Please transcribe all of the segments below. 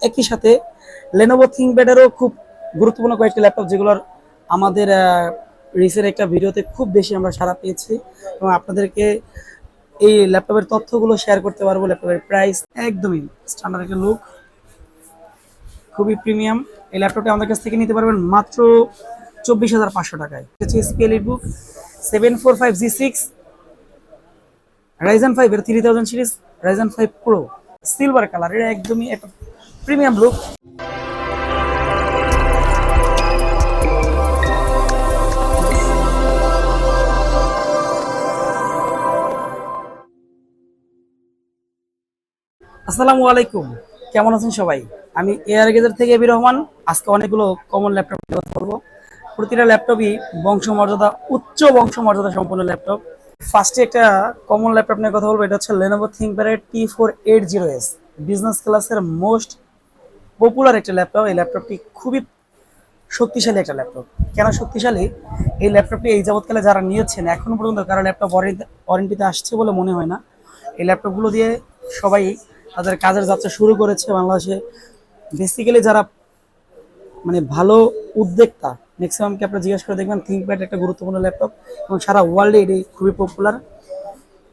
একই সাথে Lenovo thing থিঙ্কপ্যাডেরও খুব গুরুত্বপূর্ণ কয়েকটি ল্যাপটপ যেগুলোর আমাদের রিসেন্ট একটা ভিডিওতে খুব বেশি আমরা সাড়া পেয়েছি এবং আপনাদেরকে এই ল্যাপটপের তথ্যগুলো শেয়ার করতে পারব ল্যাপটপের প্রাইস একদমই স্ট্যান্ডার্ড একটা লুক খুবই প্রিমিয়াম এই ল্যাপটপটা আমাদের কাছ থেকে নিতে পারবেন মাত্র চব্বিশ হাজার পাঁচশো টাকায়। হচ্ছে book seven four five G six Ryzen five এর three thousand series Ryzen five pro silver colour এটা একদমই একটা প্রিমিয়াম লুক। আসসালামু আলাইকুম। কেমন আছেন সবাই? আমি এয়ার গেজার থেকে এবি রহমান। আজকে অনেকগুলো কমন ল্যাপটপ বলব। প্রতিটা ল্যাপটপই বংশমর্যাদা, উচ্চ বংশমর্যাদা সম্পন্ন ল্যাপটপ ফার্স্টে একটা কমন ল্যাপটপ নিয়ে কথা বলব, এটা হচ্ছে Lenovo থিঙ্কপ্যাডের T four eight zero S business ক্লাসের মোস্ট পপুলার একটা ল্যাপটপ এই ল্যাপটপটি খুবই শক্তিশালী একটা ল্যাপটপ কেন শক্তিশালী? এই ল্যাপটপটি এই যাবৎকালে যারা নিয়েছেন, এখনও পর্যন্ত কারও ল্যাপটপ ওয়ারেন্টিতে আসছে বলে মনে হয় না। এই ল্যাপটপগুলো দিয়ে সবাই তাদের কাজের যাত্রা শুরু করেছে বাংলাদেশে। বেসিক্যালি যারা মানে ভালো উদ্যোক্তা ম্যাক্সিমামকে আপনারা জিজ্ঞেস করে দেখবেন থিঙ্কপ্যাড একটা গুরুত্বপূর্ণ ল্যাপটপ এবং সারা ওয়ার্ল্ডে এটি খুবই পপুলার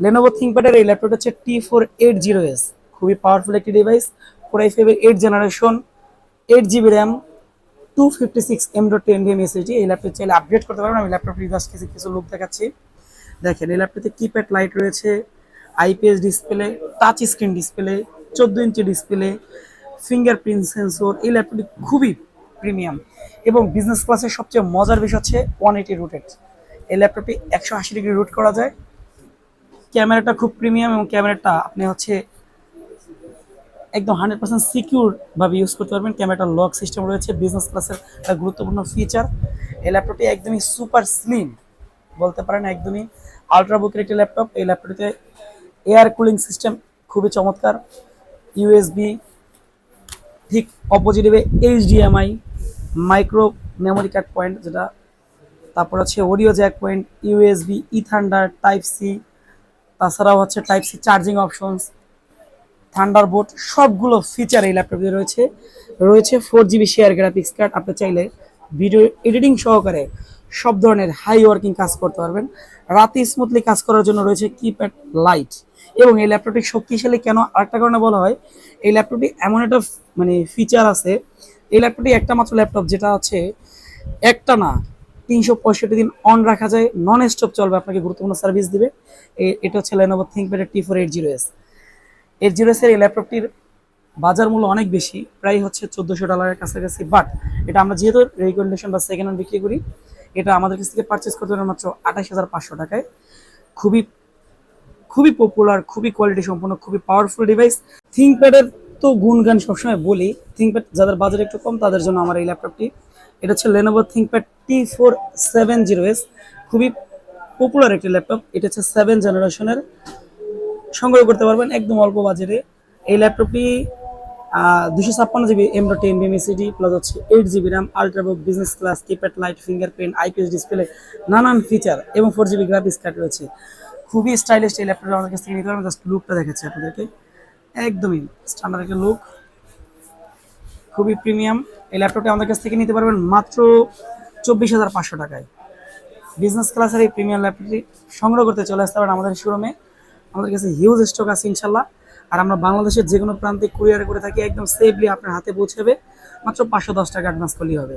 লেনোভো থিঙ্কপ্যাডের এই ল্যাপটপটা হচ্ছে T four eight zero S খুবই পাওয়ারফুল একটি ডিভাইস ফোর আই ফাইভের eight generation eight GB RAM two fifty six M dot ten DM SSD এই ল্যাপটপ চাইলে আপডেট করতে পারবেন। আমি ল্যাপটপটি জাস্ট কিছু কিছু লুক দেখাচ্ছি। দেখেন, এই ল্যাপটপে কিপ্যাড লাইট রয়েছে IPS display touch screen display চোদ্দ ইঞ্চি ডিসপ্লে ফিঙ্গারপ্রিন্ট সেন্সর এই ল্যাপটপটি খুবই প্রিমিয়াম এবং বিজনেস ক্লাসের সবচেয়ে মজার বিষয় হচ্ছে ওয়ান এইটি রুটেড এই ল্যাপটপটি একশো আশি ডিগ্রি রুট করা যায়। ক্যামেরাটা খুব প্রিমিয়াম এবং ক্যামেরাটা আপনি হচ্ছে একদম হান্ড্রেড পার্সেন্ট সিকিউর ভাবে ইউজ করতে পারবেন। ক্যামেরাটা লক সিস্টেম রয়েছে বিজনেস ক্লাসের একটা গুরুত্বপূর্ণ ফিচার এই ল্যাপটপটি একদমই সুপার স্লিম বলতে পারেন একদমই আলট্রা বুকের একটি ল্যাপটপ এই ল্যাপটপটিতে এয়ার কুলিং সিস্টেম খুবই চমৎকার। ইউএসবি ঠিক অপোজিটিভে HDMI micro memory card point যেটা, তারপর হচ্ছে audio jack point USB Ethernet type C তাছাড়াও হচ্ছে type C charging options Thunderbolt সবগুলো ফিচার এই ল্যাপটপে রয়েছে। রয়েছে four GB share graphics card আপনি চাইলে ভিডিও এডিটিং সহকারে সব ধরনের হাই ওয়ার্কিং কাজ করতে পারবেন। রাতে স্মুথলি কাজ করার জন্য রয়েছে কিপ্যাড লাইট এবং এই ল্যাপটপটি শক্তিশালী কেন? আরেকটা কারণে বলা হয়, এই ল্যাপটপটি এমন একটা মানে ফিচার আছে, এই ল্যাপটপটি একটা মাত্র ল্যাপটপ যেটা আছে, একটা না, তিনশো পঁয়ষট্টি দিন অন রাখা যায় নন স্টপ চলবে, আপনাকে গুরুত্বপূর্ণ সার্ভিস দিবে। এটা হচ্ছে Lenovo থিঙ্কপ্যাডের T four eight zero S eight zero এসের এই ল্যাপটপটির বাজার মূল্য অনেক বেশি, প্রায় হচ্ছে চোদ্দোশো ডলারের কাছাকাছি। বাট এটা আমরা যেহেতু রেকমেন্ডেশন বা সেকেন্ড হ্যান্ড বিক্রি করি, এটা আমাদের কাছ থেকে পারচেস করতে পারবেন মাত্র আঠাশ হাজার পাঁচশো টাকায়। খুবই খুবই পপুলার খুবই কোয়ালিটি সম্পন্ন, খুবই পাওয়ারফুল ডিভাইস থিঙ্কপ্যাডের তো গুণগান সবসময় বলি থিঙ্কপ্যাড যাদের বাজার একটু কম, তাদের জন্য আমার এই ল্যাপটপটি। এটা হচ্ছে Lenovo ThinkPad T four seven zero S খুবই পপুলার একটি ল্যাপটপ। এটা হচ্ছে সেভেন জেনারেশনের সংগ্রহ করতে পারবেন একদম অল্প বাজারে এই ল্যাপটপটি দুশো ছাপ্পান্ন জিবি এম ডট টেন বিএমএসিডি প্লাস হচ্ছে eight GB RAM ultrabook business class keypad light fingerprint IPS display নানান ফিচার এবং ফোর জিবি গ্রাফিক্স কার্ড রয়েছে। খুবই স্টাইলিশ এই ল্যাপটপটা আমাদের কাছ থেকে নিতে পারবেন জাস্ট লুকটা দেখাচ্ছি আপনাদেরকে। একদমই স্ট্যান্ডার্ড একটা লুক খুবই প্রিমিয়াম এই ল্যাপটপটা আমাদের কাছ থেকে নিতে পারবেন মাত্র চব্বিশ হাজার পাঁচশো টাকায়। বিজনেস ক্লাসের এই প্রিমিয়াম ল্যাপটপটি সংগ্রহ করতে চলে আসতে পারেন আমাদের শোরুমে আমাদের কাছে হিউজ স্টক আছে ইনশাল্লাহ আর আমরা বাংলাদেশের যে কোনো প্রান্তে কুরিয়ার করে থাকি, একদম সেফলি আপনার হাতে পৌঁছাবে মাত্র পাঁচশো দশ টাকা অ্যাডভান্স করলেই হবে।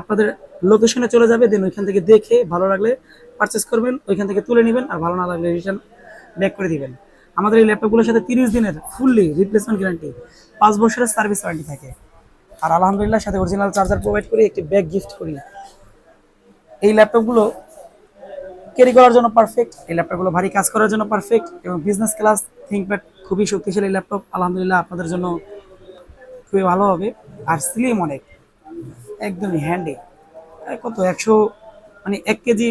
আপনাদের লোকেশনে চলে যাবে দেন ওইখান থেকে দেখে ভালো লাগলে পারচেস করবেন, ওইখান থেকে তুলে নেবেন, আর ভালো না লাগলে রিটার্ন ব্যাক করে দিবেন। আমাদের এই ল্যাপটপগুলোর সাথে তিরিশ দিনের ফুললি রিপ্লেসমেন্ট গ্যারান্টি পাঁচ বছরের সার্ভিস ওয়ারেন্টি থাকে। আর আলহামদুলিল্লাহ, সাথে অরিজিনাল চার্জার প্রোভাইড করি একটি ব্যাগ গিফট করি। এই ল্যাপটপগুলো ক্যারি করার জন্য পারফেক্ট এই ল্যাপটপগুলো ভারী কাজ করার জন্য পারফেক্ট এবং বিজনেস ক্লাস থিঙ্কপ্যাড খুবই শক্তিশালী ল্যাপটপ আলহামদুলিল্লাহ আপনাদের জন্য খুবই ভালো হবে। আর স্লিম অনেক, একদমই হ্যান্ডি কত, একশো মানে এক কেজি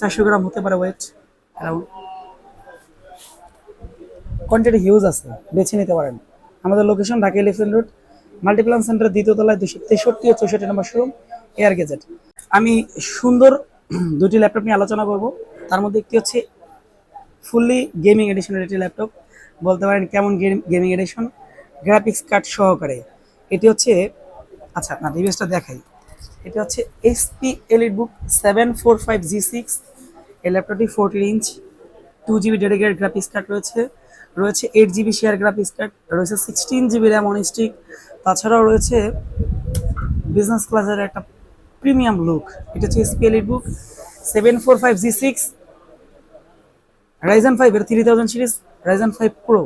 চারশো গ্রাম হতে পারে ওয়েট অ্যারাউন্ড কোয়ান্টিটি হিউজ আছে, বেছে নিতে পারেন। আমাদের location Dhaka Elephant Road Multiplan সেন্টারের দ্বিতীয় তলায় দুশো তেষট্টি ও চৌষট্টি নম্বর শোরুম এয়ার গেজেট আমি সুন্দর দুটি ল্যাপটপ নিয়ে আলোচনা করব। তার মধ্যে একটি হচ্ছে ফুললি গেমিং এডিশনের একটি ল্যাপটপ। বলতে পারেন কেমন গেমিং এডিশন গ্রাফিক্স কার্ড সহকারে। এটি হচ্ছে আচ্ছা না ডিভাইসটা দেখাই। এটা হচ্ছে SP EliteBook seven four five G six এই ল্যাপটপটি fourteen inch two GB dedicated graphics card রয়েছে। রয়েছে eight GB share graphics card রয়েছে সিক্সটিন জিবি র্যাম অনস্টিক তাছাড়াও রয়েছে বিজনেস ক্লাসের একটা প্রিমিয়াম লুক এটা হচ্ছে SP EliteBook seven four five G six Ryzen five three thousand series Ryzen five pro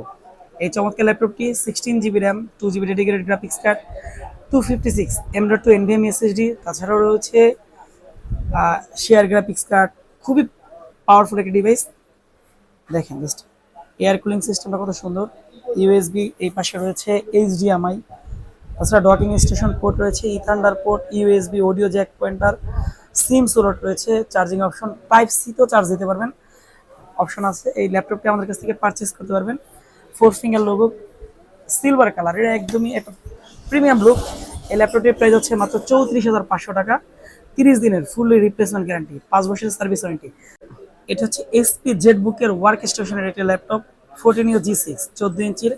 এই চমৎকার ল্যাপটপটি sixteen GB RAM two GB dedicated graphics card two fifty six M dot two NVM SSD তাছাড়াও রয়েছে share graphics card খুবই powerful একটি device দেখেন just air cooling সিস্টেমটা কত সুন্দর। ইউএসবি এই পাশে রয়েছে এইচডিএমআই তাছাড়া ডকিং স্টেশন পোর্ট রয়েছে Ethernet port USB audio jack pointer SIM slot রয়েছে চার্জিং অপশন টাইপ সি তো চার্জ দিতে পারবেন। অপশন আছে, এই ল্যাপটপটি আমাদের কাছ থেকে পারচেস করতে পারবেন। Four finger logo silver colour এটা একদমই একটা প্রিমিয়াম লুক এই ল্যাপটপটির প্রাইস হচ্ছে মাত্র চৌত্রিশ হাজার পাঁচশো টাকা। তিরিশ দিনের ফুললি রিপ্লেসমেন্ট গ্যারান্টি পাঁচ বছরের সার্ভিস ওয়ারেন্টি এটা হচ্ছে এসপি জেড বুকের ওয়ার্ক স্টেশনের একটি laptop fourteen U G six চোদ্দ ইঞ্চির।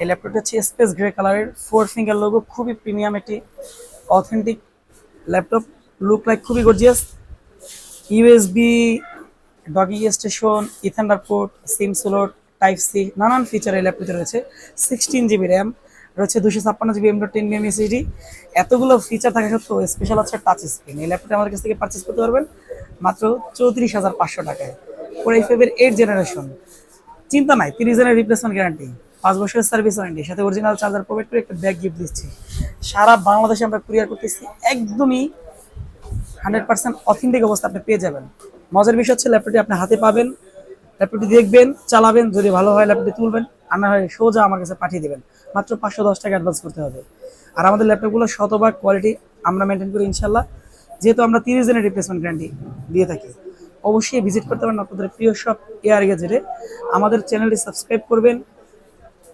এই ল্যাপটপটি হচ্ছে স্পেস গ্রে কালারের ফোর ফিঙ্গার লোগো খুবই প্রিমিয়াম একটি অথেন্টিক ল্যাপটপ লুক লাইক খুবই gorgeous USB docking station ethernet port SIM slot type C নানান ফিচার এই ল্যাপটপে রয়েছে সিক্সটিন জিবি র্যাম রয়েছে দুশো ছাপ্পান্ন GB M ten BM SSD এতগুলো ফিচার থাকা সত্ত্বেও স্পেশাল হচ্ছে টাচ স্ক্রিন এই ল্যাপটপটা আমাদের কাছ থেকে পারচেস করতে পারবেন মাত্র চৌত্রিশ হাজার পাঁচশো টাকায়। কোরাই ফাইভের এইট জেনারেশন চিন্তা নাই, তিরিশ জনের রিপ্লেসমেন্ট গ্যারান্টি পাঁচ বছরের সার্ভিস ওয়ারেন্টি সাথে অরিজিনাল চার্জার প্রোভাইড করে একটা ব্যাগ গিফট দিচ্ছি। সারা বাংলাদেশে আমরা কুরিয়ার করতেছি, একদমই হান্ড্রেড পার্সেন্ট অথেন্টিক অবস্থা আপনি পেয়ে যাবেন। মজার বিষয় হচ্ছে ল্যাপটপটি আপনি হাতে পাবেন ল্যাপটপটি দেখবেন, চালাবেন, যদি ভালো হয় ল্যাপটপটি তুলবেন আর না হয় সোজা আমার কাছে পাঠিয়ে দেবেন। মাত্র পাঁচশো দশ টাকা অ্যাডভান্স করতে হবে। আর আমাদের ল্যাপটপগুলো শতভাগ কোয়ালিটি আমরা মেনটেন করি ইনশাল্লাহ যেহেতু আমরা তিরিশ দিনের রিপ্লেসমেন্ট গ্যারান্টি দিয়ে থাকি। অবশ্যই ভিজিট করতে পারেন আপনাদের প্রিয় শপ এয়ার গেজেটে আমাদের চ্যানেলটি সাবস্ক্রাইব করবেন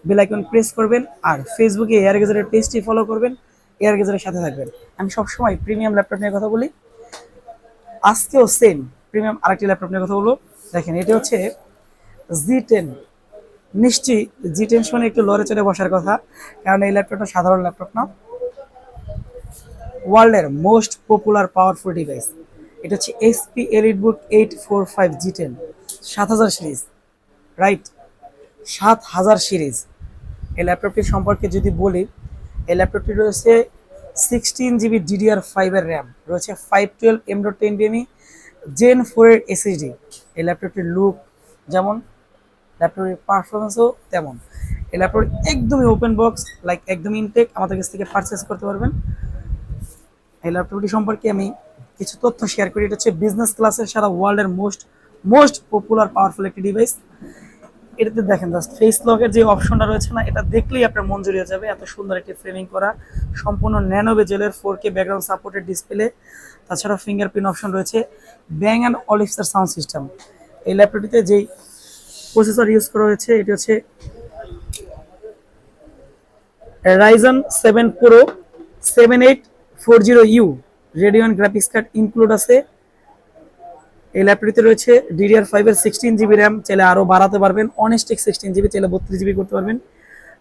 বেল আইকন প্রেস করবেন আর ফেসবুকে এয়ার গেজেটের পেজটি ফলো করবেন এয়ার গেজেটের সাথে থাকবেন। আমি সবসময় প্রিমিয়াম ল্যাপটপ নিয়ে কথা বলি। আজকেও সেম প্রিমিয়াম আরেকটি ল্যাপটপ নিয়ে কথা বলব। দেখেন, এটা হচ্ছে জি টেন নিশ্চয়ই জি টেন শুনে একটু লড়ে চড়ে বসার কথা, কারণ এই ল্যাপটপটা সাধারণ ল্যাপটপ না। ওয়ার্ল্ডের মোস্ট পপুলার পাওয়ারফুল ডিভাইস এটা হচ্ছে SP EliteBook eight four five G ten সাত হাজার সিরিজ রাইট সাত হাজার সিরিজ এই ল্যাপটপটির সম্পর্কে যদি বলি, এই ল্যাপটপটি রয়েছে সিক্সটিন জিবি ডিডিআর ফাইভের র্যাম রয়েছে five twelve M dot ten BME gen ফোরের এসএসডি এই ল্যাপটপটির লুক যেমন ল্যাপটপের পারফরমেন্সও তেমন। এই ল্যাপটপ একদমই ওপেন বক্স লাইক একদমই ইনটেক আমাদের কাছ থেকে পারচেস করতে পারবেন। এই ল্যাপটপটি সম্পর্কে আমি কিছু তথ্য শেয়ার করি, এটা হচ্ছে বিজনেস ক্লাসের সারা ওয়ার্ল্ডের মোস্ট মোস্ট পপুলার পাওয়ারফুল একটি ডিভাইস এটাতে দেখেন জাস্ট ফেস লকের যে অপশনটা রয়েছে না, এটা দেখলেই আপনার মন জড়িয়ে যাবে। এত সুন্দর একটি ফ্রেমিং করা। সম্পূর্ণ nano বেজেলের four K background supported display তাছাড়া ফিঙ্গারপ্রিন্ট অপশন রয়েছে। Bang and Olufsen sound system এই ল্যাপটপটিতে যেই প্রসেসর ইউজ করা হয়েছে, এটি হচ্ছে Ryzen seven pro seven eight four zero U Radeon graphics card include আছে। এই ল্যাপটপটিতে রয়েছে ডিডিআর ফাইভের সিক্সটিন জিবি র্যাম চাইলে আরও বাড়াতে পারবেন। অনেস্টিক সিক্সটিন জিবি চাইলে বত্রিশ জিবি করতে পারবেন।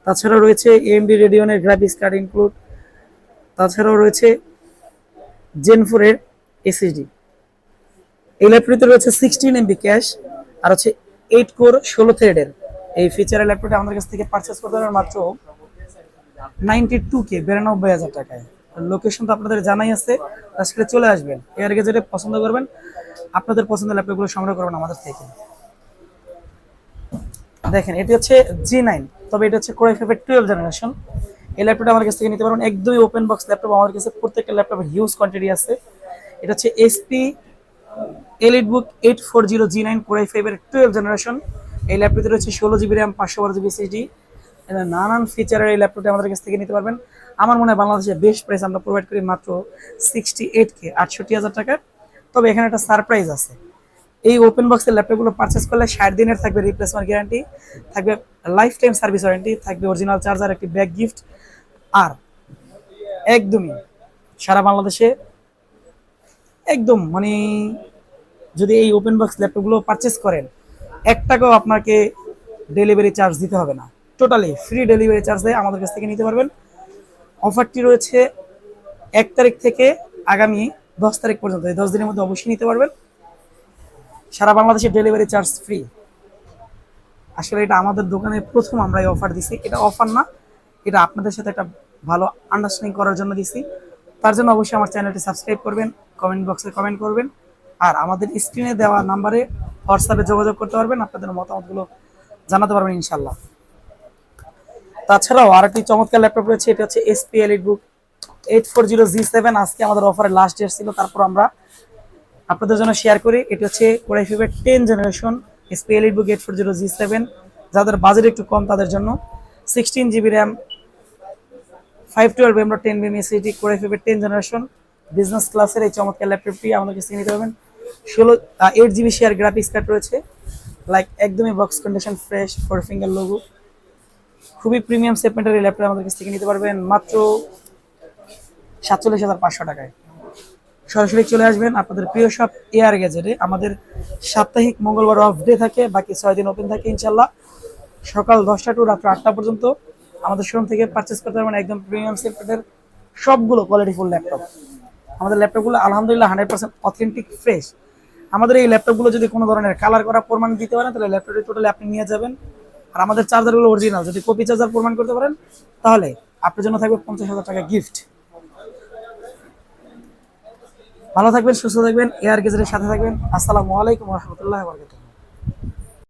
তাছাড়াও রয়েছে এএমডি রেডিয়নের গ্রাফিক্স কার্ড ইনক্লুড তাছাড়াও রয়েছে জেন ফোরের এসএসডি এই ল্যাপটপটিতে রয়েছে সিক্সটিন এমবি ক্যাশ আর হচ্ছে এইট কোর ষোলো থ্রেডের এই ফিচারের ল্যাপটপটা আমাদের কাছ থেকে পারচেস করতে পারবেন মাত্র নাইনটি টু কে বিরানব্বই হাজার টাকায়। লোকেশন তো আপনাদের জানাই আছে, আজকে চলে আসবেন। এর আগে যেটা পছন্দ করবেন আপনাদের পছন্দের ল্যাপটপগুলো সংগ্রহ করবেন আমাদের থেকে। দেখেন, এটি হচ্ছে জি নাইন তবে এটা হচ্ছে কোরাই ফাইভের টুয়েলভ জেনারেশন এই ল্যাপটপটা আমার কাছ থেকে নিতে পারবেন। একদমই ওপেন বক্স ল্যাপটপ আমার কাছে প্রত্যেকটা ল্যাপটপের হিউজ কোয়ান্টিটি আছে। এটা হচ্ছে SP EliteBook eight four zero G nine core I ফাইভের টুয়েলভ জেনারেশন এই ল্যাপটপে রয়েছে ষোলো জিবি র্যাম পাঁচশো বারো জিবি সিডি নানান ফিচারের এই ল্যাপটপটি আমাদের কাছ থেকে নিতে পারবেন। আমার মনে হয় বাংলাদেশে বেস্ট প্রাইস আমরা প্রোভাইড করি মাত্র সিক্সটি এইট কে আটষট্টি হাজার টাকা। তবে এখানে একটা সারপ্রাইজ আছে। এই ওপেন বক্সের ল্যাপটপগুলো পারচেস করলে ষাট দিনের থাকবে রিপ্লেসমেন্ট গ্যারান্টি থাকবে লাইফ টাইম সার্ভিস ওয়ারেন্টি থাকবে অরিজিনাল চার্জার একটি ব্যাক গিফট আর একদমই সারা বাংলাদেশে একদম মানে যদি এই ওপেন বক্স ল্যাপটপগুলো পারচেস করেন, এক টাকাও আপনাকে ডেলিভারি চার্জ দিতে হবে না। টোটালি ফ্রি ডেলিভারি চার্জ দিয়ে আমাদের কাছ থেকে নিতে পারবেন। অফারটি রয়েছে এক তারিখ থেকে আগামী দশ তারিখ পর্যন্ত, এই দশ দিনের মধ্যে অবশ্যই নিতে পারবেন। সারা বাংলাদেশে ডেলিভারি চার্জ ফ্রি আসলে এটা আমাদের দোকানে প্রথম আমরা এই অফার দিছি। এটা অফার না, এটা আপনাদের সাথে একটা ভালো আন্ডারস্ট্যান্ডিং করার জন্য দিছি। তার জন্য অবশ্যই আমার চ্যানেলটি সাবস্ক্রাইব করবেন কমেন্ট বক্সে কমেন্ট করবেন। আর আমাদের স্ক্রিনে দেওয়া নাম্বারে হোয়াটসঅ্যাপে যোগাযোগ করতে পারবেন, আপনাদের মতামতগুলো জানাতে পারবেন ইনশাল্লাহ তাছাড়াও আর একটি চমৎকার ল্যাপটপ রয়েছে, এটা হচ্ছে SP EliteBook eight four zero G seven আজকে আমাদের অফারে লাস্ট ডেট ছিল। তারপর আমরা আপনাদের জন্য শেয়ার করি। এটি হচ্ছে core i ফিভের ten generation SP elite book eight four zero G seven যাদের বাজেট একটু কম তাদের জন্য। Sixteen GB RAM five twelve এমরো ten বিএম এসিটি কোরাই ফিভের টেন জেনারেশন বিজনেস ক্লাসের এই চমৎকার ল্যাপটপটি আমাদের কাছে নিতে পারবেন। ষোলো eight GB share graphics card রয়েছে। লাইক একদমই box condition fresh four finger logo খুবই প্রিমিয়াম সেগমেন্টের এই ল্যাপটপ আমাদের কাছ নিতে পারবেন। মাত্র সাতচল্লিশ হাজার পাঁচশো টাকায়। সরাসরি চলে আসবেন আপনাদের প্রিয় সব এয়ার গ্যাজেটে। আমাদের সাপ্তাহিক মঙ্গলবার অফ ডে থাকে, বাকি ছয় দিন ওপেন থাকে ইনশাল্লাহ সকাল দশটা টু রাত্র আটটা পর্যন্ত আমাদের শোরুম থেকে পারচেস করতে পারবেন একদম প্রিমিয়াম সেগমেন্টের সবগুলো কোয়ালিটিফুল ল্যাপটপ আমাদের ল্যাপটপগুলো আলহামদুলিল্লাহ হান্ড্রেড পার্সেন্ট অথেন্টিক ফ্রেশ আমাদের এই ল্যাপটপগুলো যদি কোনো ধরনের কালার করা প্রমাণ দিতে পারেন, তাহলে ল্যাপটপটি টোটালি আপনি নিয়ে যাবেন। আর আমাদের চার্জারগুলো অরিজিনাল যদি কপি চার্জার প্রমাণ করতে পারেন, তাহলে আপনার জন্য থাকবে পঞ্চাশ হাজার টাকা গিফট ভালো থাকবেন সুস্থ থাকবেন এয়ার গেজের সাথে থাকবেন। আসসালামু আলাইকুম রহমতুল্লাহ বরকাতুহ।